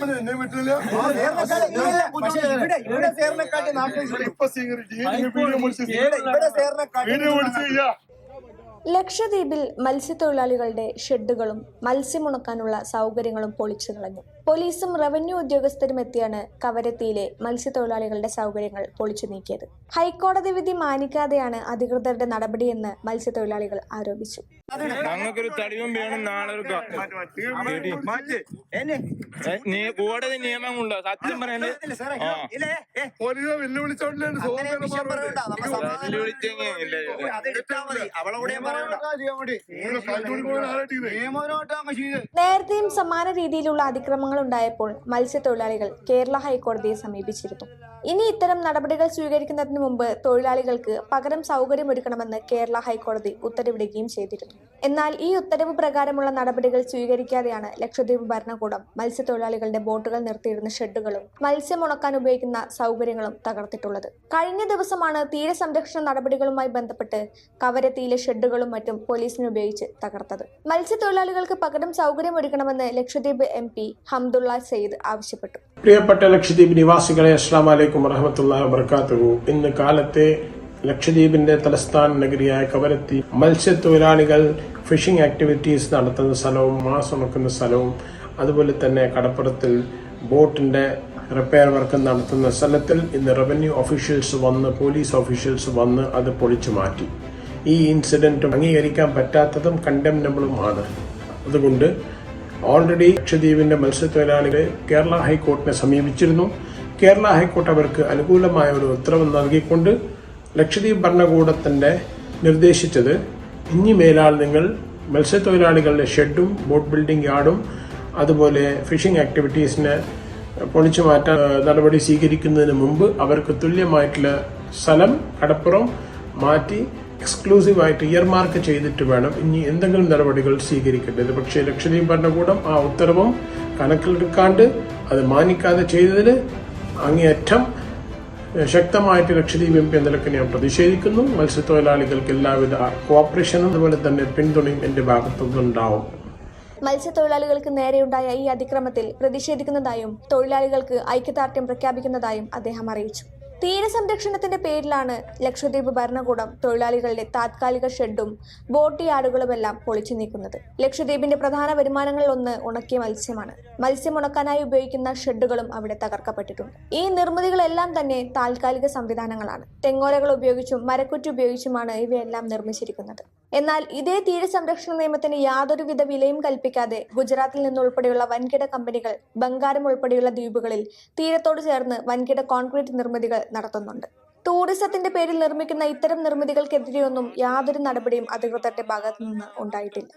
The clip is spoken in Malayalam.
എന്നെ പക്ഷേ ഇവിടെ ഇവിടെ വീഡിയോ വിളിച്ച് ലക്ഷദ്വീപിൽ മത്സ്യത്തൊഴിലാളികളുടെ ഷെഡുകളും മത്സ്യമുണക്കാനുള്ള സൗകര്യങ്ങളും പൊളിച്ചു കളഞ്ഞു. പോലീസും റവന്യൂ ഉദ്യോഗസ്ഥരും എത്തിയാണ് കവരത്തിയിലെ മത്സ്യത്തൊഴിലാളികളുടെ സൗകര്യങ്ങൾ പൊളിച്ചു നീക്കിയത്. ഹൈക്കോടതി വിധി മാനിക്കാതെയാണ് അധികൃതരുടെ നടപടിയെന്ന് മത്സ്യത്തൊഴിലാളികൾ ആരോപിച്ചു. ഞങ്ങൾക്കൊരു തടിയും വേണം നാളെ കോടതി നിയമമുണ്ട് സത്യം നേരത്തെയും സമാന രീതിയിലുള്ള അതിക്രമങ്ങൾ ഉണ്ടായപ്പോൾ മത്സ്യത്തൊഴിലാളികൾ കേരള ഹൈക്കോടതിയെ സമീപിച്ചിരുന്നു. ഇനി ഇത്തരം നടപടികൾ സ്വീകരിക്കുന്നതിന് മുമ്പ് തൊഴിലാളികൾക്ക് പകരം സൗകര്യമൊരുക്കണമെന്ന് കേരള ഹൈക്കോടതി ഉത്തരവിടുകയും ചെയ്തിരുന്നു. എന്നാൽ ഈ ഉത്തരവ് പ്രകാരമുള്ള നടപടികൾ സ്വീകരിക്കാതെയാണ് ലക്ഷദ്വീപ് ഭരണകൂടം മത്സ്യത്തൊഴിലാളികളുടെ ബോട്ടുകൾ നിർത്തിയിരുന്ന ഷെഡുകളും മത്സ്യം ഉണക്കാൻ ഉപയോഗിക്കുന്ന സൗകര്യങ്ങളും തകർത്തിട്ടുള്ളത്. കഴിഞ്ഞ ദിവസമാണ് തീരസംരക്ഷണ നടപടികളുമായി ബന്ധപ്പെട്ട് കവരത്തിയിലെ ഷെഡുകളും മറ്റും പോലീസിന് ഉപയോഗിച്ച് തകർത്തത്. മത്സ്യത്തൊഴിലാളികൾക്ക് പകരം സൗകര്യമൊരുക്കണമെന്ന് ലക്ഷദ്വീപ് എം പി ഹംദുള്ള സെയ്ദ് ആവശ്യപ്പെട്ടു. പ്രിയപ്പെട്ട ലക്ഷദ്വീപ് നിവാസികളെ അസ്ലാം വലൈക്കും വറഹമത്തുള്ള വർക്കാത്തു ഇന്ന് കാലത്തെ ലക്ഷദ്വീപിന്റെ തലസ്ഥാന നഗരിയായ കവരത്തി മത്സ്യത്തൊഴിലാളികൾ ഫിഷിംഗ് ആക്ടിവിറ്റീസ് നടത്തുന്ന സ്ഥലവും മാസമക്കുന്ന സ്ഥലവും അതുപോലെ തന്നെ കടപ്പുറത്തിൽ ബോട്ടിന്റെ റിപ്പയർ വർക്ക് നടത്തുന്ന സ്ഥലത്തിൽ ഇന്ന് റവന്യൂ ഓഫീഷ്യൽസ് വന്ന് പോലീസ് ഓഫീഷ്യൽസ് വന്ന് അത് പൊളിച്ചു മാറ്റി. ഈ ഇൻസിഡന്റ് അംഗീകരിക്കാൻ പറ്റാത്തതും കണ്ടംനബിളുമാണ് അതുകൊണ്ട് ഓൾറെഡി ലക്ഷദ്വീപിന്റെ മത്സ്യത്തൊഴിലാളികളെ കേരള ഹൈക്കോടതിയെ സമീപിച്ചിരുന്നു. കേരള ഹൈക്കോർട്ട് അവർക്ക് അനുകൂലമായ ഒരു ഉത്തരവ് നൽകിക്കൊണ്ട് ലക്ഷദ്വീപ് ഭരണകൂടത്തിന്റെ നിർദ്ദേശിച്ചത് ഇനി മേലാൽ നിങ്ങൾ മത്സ്യത്തൊഴിലാളികളുടെ ഷെഡും ബോട്ട് ബിൽഡിംഗ് യാർഡും അതുപോലെ ഫിഷിംഗ് ആക്ടിവിറ്റീസിന് പൊളിച്ചു മാറ്റാൻ നടപടി സ്വീകരിക്കുന്നതിന് മുമ്പ് അവർക്ക് തുല്യമായിട്ടുള്ള സ്ഥലം കടപ്പുറം മാറ്റി എക്സ്ക്ലൂസീവായിട്ട് ഇയർ മാർക്ക് ചെയ്തിട്ട് വേണം ഇനി എന്തെങ്കിലും നടപടികൾ സ്വീകരിക്കേണ്ടത്. പക്ഷേ ലക്ഷദ്വീപ് ഭരണകൂടം ആ ഉത്തരവും കണക്കിലെടുക്കാണ്ട് അത് മാനിക്കാതെ ചെയ്തതിന് അങ്ങേയറ്റം ശക്തമായിട്ട് ലക്ഷദ്വീപ് എം പി എന്ന നിലയ്ക്ക് ഞാൻ പ്രതിഷേധിക്കുന്നു. മത്സ്യത്തൊഴിലാളികൾക്ക് എല്ലാവിധ കോപ്പറേഷനും അതുപോലെ തന്നെ പിന്തുണയും എന്റെ ഭാഗത്തുനിന്നുണ്ടാവും. മത്സ്യത്തൊഴിലാളികൾക്ക് നേരെയുണ്ടായ ഈ അതിക്രമത്തിൽ പ്രതിഷേധിക്കുന്നതായും തൊഴിലാളികൾക്ക് ഐക്യദാർഢ്യം പ്രഖ്യാപിക്കുന്നതായും അദ്ദേഹം അറിയിച്ചു. തീരസംരക്ഷണത്തിന്റെ പേരിലാണ് ലക്ഷദ്വീപ് ഭരണകൂടം തൊഴിലാളികളുടെ താത്കാലിക ഷെഡും ബോട്ട് യാർഡുകളുമെല്ലാം പൊളിച്ചു നീക്കുന്നത്. ലക്ഷദ്വീപിന്റെ പ്രധാന വരുമാനങ്ങളിൽ ഒന്ന് ഉണക്കിയ മത്സ്യമാണ്. മത്സ്യം ഉണക്കാനായി ഉപയോഗിക്കുന്ന ഷെഡുകളും അവിടെ തകർക്കപ്പെട്ടിട്ടുണ്ട്. ഈ നിർമ്മിതികളെല്ലാം തന്നെ താൽക്കാലിക സംവിധാനങ്ങളാണ്. തെങ്ങോലകൾ ഉപയോഗിച്ചും മരക്കുറ്റി ഉപയോഗിച്ചുമാണ് ഇവയെല്ലാം നിർമ്മിച്ചിരിക്കുന്നത്. എന്നാൽ ഇതേ തീരസംരക്ഷണ നിയമത്തിന് യാതൊരുവിധ വിലയും കൽപ്പിക്കാതെ ഗുജറാത്തിൽ നിന്നുൾപ്പെടെയുള്ള വൻകിട കമ്പനികൾ ബംഗാരം ഉൾപ്പെടെയുള്ള ദ്വീപുകളിൽ തീരത്തോട് ചേർന്ന് വൻകിട കോൺക്രീറ്റ് നിർമ്മിതികൾ നടത്തുന്നുണ്ട്. ടൂറിസത്തിന്റെ പേരിൽ നിർമ്മിക്കുന്ന ഇത്തരം നിർമ്മിതികൾക്കെതിരെയൊന്നും യാതൊരു നടപടിയും അധികൃതരുടെ ഭാഗത്തു നിന്ന് ഉണ്ടായിട്ടില്ല.